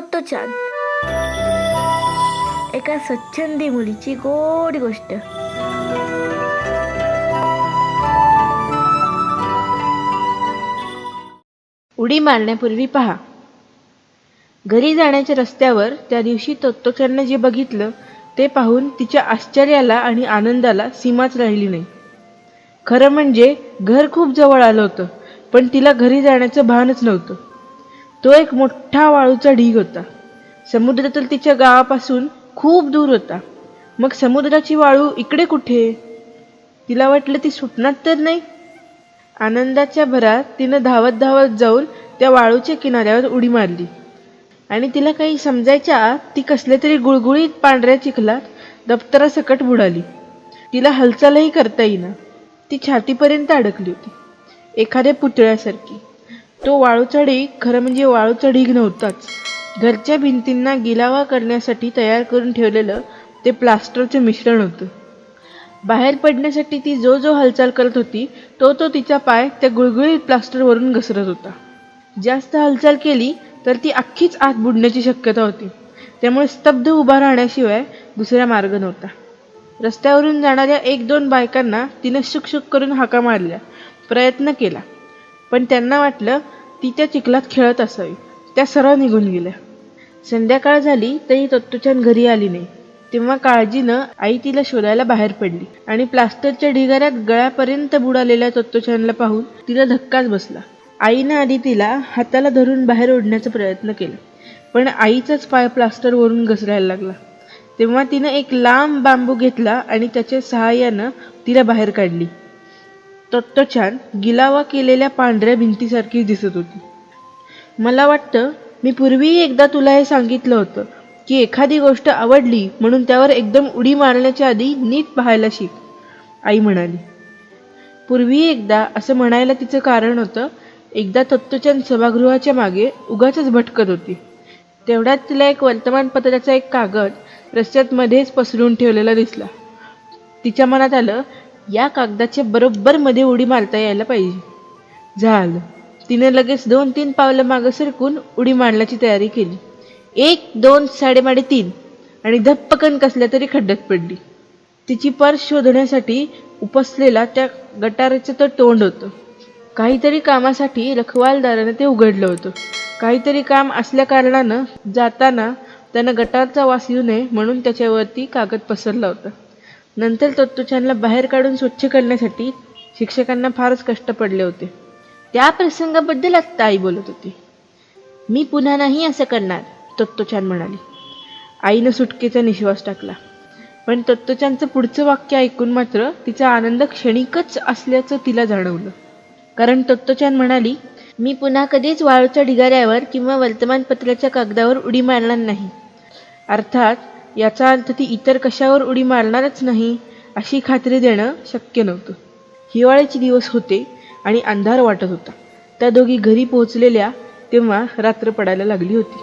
छान. एका स्वच्छंदी मुलीची गोड गोष्ट. उडी मारण्यापूर्वी पहा. घरी जाण्याच्या रस्त्यावर त्या दिवशी तत्वचरनं जे बघितलं ते पाहून तिच्या आश्चर्याला आणि आनंदाला सीमाच राहिली नाही. खरं म्हणजे घर खूप जवळ आलं होतं पण तिला घरी जाण्याचं भानच नव्हतं. तो एक मोठा वाळूचा ढीग होता. समुद्रातील तिच्या गावापासून खूप दूर होता. मग समुद्राची वाळू इकडे कुठे? तिला वाटलं ती सुटणार तर नाही. आनंदाच्या भरात तिनं धावत धावत जाऊन त्या वाळूच्या किनाऱ्यावर उडी मारली. आणि तिला काही समजायच्या आत ती कसल्या तरी गुळगुळीत पांढऱ्या चिखलात दप्तरासकट बुडाली. तिला हालचालही करता येईना. ती छातीपर्यंत अडकली होती. एखाद्या पुतळ्यासारखी. तो वाळूचा ढीग खरं म्हणजे वाळूचा ढीग नव्हताच. घरच्या भिंतींना गिलावा करण्यासाठी तयार करून ठेवलेलं ते प्लास्टरचं मिश्रण होतं. बाहेर पडण्यासाठी ती जो जो हालचाल करत होती तो तो तिचा पाय त्या गुळगुळीत प्लास्टरवरून घसरत होता. जास्त हालचाल केली तर ती अख्खीच आत बुडण्याची शक्यता होती. त्यामुळे स्तब्ध उभा राहण्याशिवाय दुसरा मार्ग नव्हता. रस्त्यावरून जाणाऱ्या एक दोन बायकांना तिनं शुकशुक करून हाका मारल्या. प्रयत्न केला. पण त्यांना वाटलं ती त्या चिखलात खेळत असावी. त्या सरळ निघून गेल्या. संध्याकाळ झाली तरी तत्तूच्यान घरी आली नाही. तेव्हा काळजीनं आई तिला शोधायला बाहेर पडली आणि प्लास्टरच्या ढिगाऱ्यात गळ्यापर्यंत बुडालेल्या तत्तूच्यानला पाहून तिला धक्काच बसला. आईनं आधी तिला हाताला धरून बाहेर ओढण्याचा प्रयत्न केला पण आईचाच पाय प्लास्टरवरून घसरायला लागला. तेव्हा तिनं एक लांब बांबू घेतला आणि त्याच्या सहाय्यानं तिला बाहेर काढली. तत्तछान गिलावा केलेल्या पांढऱ्या भिंतीसारखी दिसत होती. मला वाटतं मी पूर्वीही एकदा तुला हे सांगितलं होतं की एखादी गोष्ट आवडली म्हणून त्यावर एकदम उडी मारण्याच्या आधी नीट पाहायला शिक आई म्हणाली. पूर्वी एकदा असं म्हणायला तिचं कारण होतं एकदा तत्वचंद सभागृहाच्या मागे उगाचच भटकत होती. तेवढ्यात तिला एक वर्तमानपत्राचा एक कागद रस्त्यात मध्येच पसरून ठेवलेला दिसला. तिच्या मनात आलं या कागदाच्या बरोबर मध्ये उडी मारता यायला पाहिजे. झालं. तिने लगेच दोन तीन पावलं मागं सरकून उडी मारण्याची तयारी केली. एक दोन साडेमाडे तीन आणि धप्पकन कसल्या तरी खड्ड्यात पडली. तिची पर्स शोधण्यासाठी उपसलेला त्या गटाराचं तर तोंड होतं. काहीतरी कामासाठी रखवालदारानं ते उघडलं होतं. काहीतरी काम असल्या कारणानं जाताना त्यानं गटारचा वास येऊ नये म्हणून त्याच्यावरती कागद पसरला होता. नंतर तत्तुचानला बाहेर काढून स्वच्छ करण्यासाठी शिक्षकांना फारच कष्ट पडले होते. त्या प्रसंगाबद्दल आत्ता आई बोलत होती. मी पुन्हा नाही असं करणार तत्तोचान म्हणाली. आईनं सुटकेचा निश्वास टाकला. पण तत्तोचानचं पुढचं वाक्य ऐकून मात्र तिचा आनंद क्षणिकच असल्याचं तिला जाणवलं. कारण तत्तोचान म्हणाली मी पुन्हा कधीच वाळूच्या ढिगाऱ्यावर किंवा वर्तमानपत्राच्या कागदावर उडी मारणार नाही. अर्थात याचा अर्थ ती इतर कशावर उडी मारणारच नाही अशी खात्री देणं शक्य नव्हतं. हिवाळ्याचे दिवस होते आणि अंधार वाटत होता. त्या दोघी घरी पोहोचलेल्या तेव्हा रात्र पडायला लागली होती.